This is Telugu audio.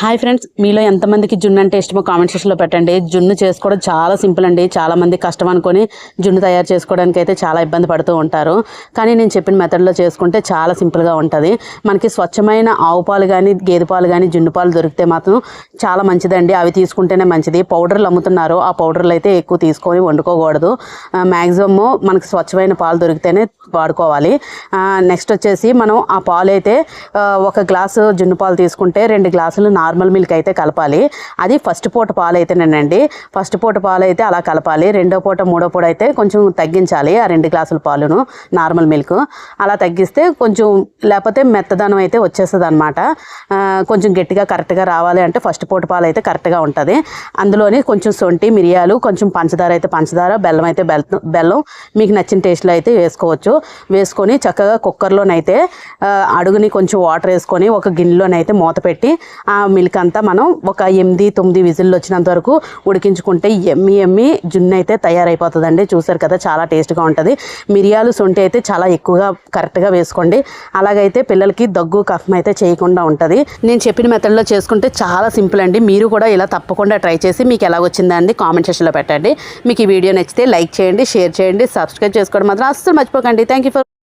హాయ్ ఫ్రెండ్స్ మీలో ఎంతమందికి జున్ను అంటే ఇష్టమో కామెంట్ సెక్షన్లో పెట్టండి. జున్ను చేసుకోవడం చాలా సింపుల్ అండి. చాలామంది కష్టం అనుకొని జున్ను తయారు చేసుకోవడానికి అయితే చాలా ఇబ్బంది పడుతూ ఉంటారు. కానీ నేను చెప్పిన మెథడ్లో చేసుకుంటే చాలా సింపుల్గా ఉంటుంది. మనకి స్వచ్ఛమైన ఆవు పాలు కానీ గేదె పాలు కానీ జున్ను పాలు దొరికితే మాత్రం చాలా మంచిదండి. అవి తీసుకుంటేనే మంచిది. పౌడర్లు అమ్ముతున్నారు. ఆ పౌడర్లు అయితే ఎక్కువ తీసుకొని వండుకోకూడదు. మ్యాక్సిమమ్ మనకి స్వచ్ఛమైన పాలు దొరికితేనే వాడుకోవాలి. నెక్స్ట్ వచ్చేసి మనం ఆ పాలు అయితే ఒక గ్లాసు జున్ను పాలు తీసుకుంటే రెండు గ్లాసులు నార్మల్ మిల్క్ అయితే కలపాలి. అది ఫస్ట్ పూట పాలు అయితేనేనండి ఫస్ట్ పూట పాలు అయితే అలా కలపాలి. రెండో పూట మూడో పూట అయితే కొంచెం తగ్గించాలి ఆ రెండు గ్లాసుల పాలును నార్మల్ మిల్క్. అలా తగ్గిస్తే కొంచెం లేకపోతే మెత్తదనం అయితే వచ్చేస్తుంది అనమాట కొంచెం గట్టిగా కరెక్ట్గా రావాలి అంటే ఫస్ట్ పూట పాలు అయితే కరెక్ట్గా ఉంటుంది. అందులోని కొంచెం సొంటి మిరియాలు కొంచెం పంచదార అయితే పంచదార బెల్లం అయితే బెల్లం బెల్లం మీకు నచ్చిన టేస్ట్లో అయితే వేసుకోవచ్చు. వేసుకొని చక్కగా కుక్కర్లోనైతే అడుగుని కొంచెం వాటర్ వేసుకొని ఒక గిన్నెలోనైతే మూత పెట్టి ఆ మిల్క్ అంతా మనం ఒక ఎనిమిది తొమ్మిది విజిల్లు వచ్చినంత వరకు ఉడికించుకుంటే ఎమ్మి ఎమ్మి జున్ను అయితే తయారైపోతుందండి. చూసారు కదా చాలా టేస్ట్గా ఉంటుంది. మిరియాలు సొంటి అయితే చాలా ఎక్కువగా కరెక్ట్గా వేసుకోండి. అలాగైతే పిల్లలకి దగ్గు కఫం అయితే చేయకుండా ఉంటుంది. నేను చెప్పిన మెథడ్లో చేసుకుంటే చాలా సింపుల్ అండి. మీరు కూడా ఇలా తప్పకుండా ట్రై చేసి మీకు ఎలా వచ్చిందండి కామెంట్ సెక్షన్లో పెట్టండి. మీకు ఈ వీడియో నచ్చితే లైక్ చేయండి షేర్ చేయండి సబ్స్క్రైబ్ చేసుకోవడం మాత్రం అస్సలు మర్చిపోకండి. Thank you for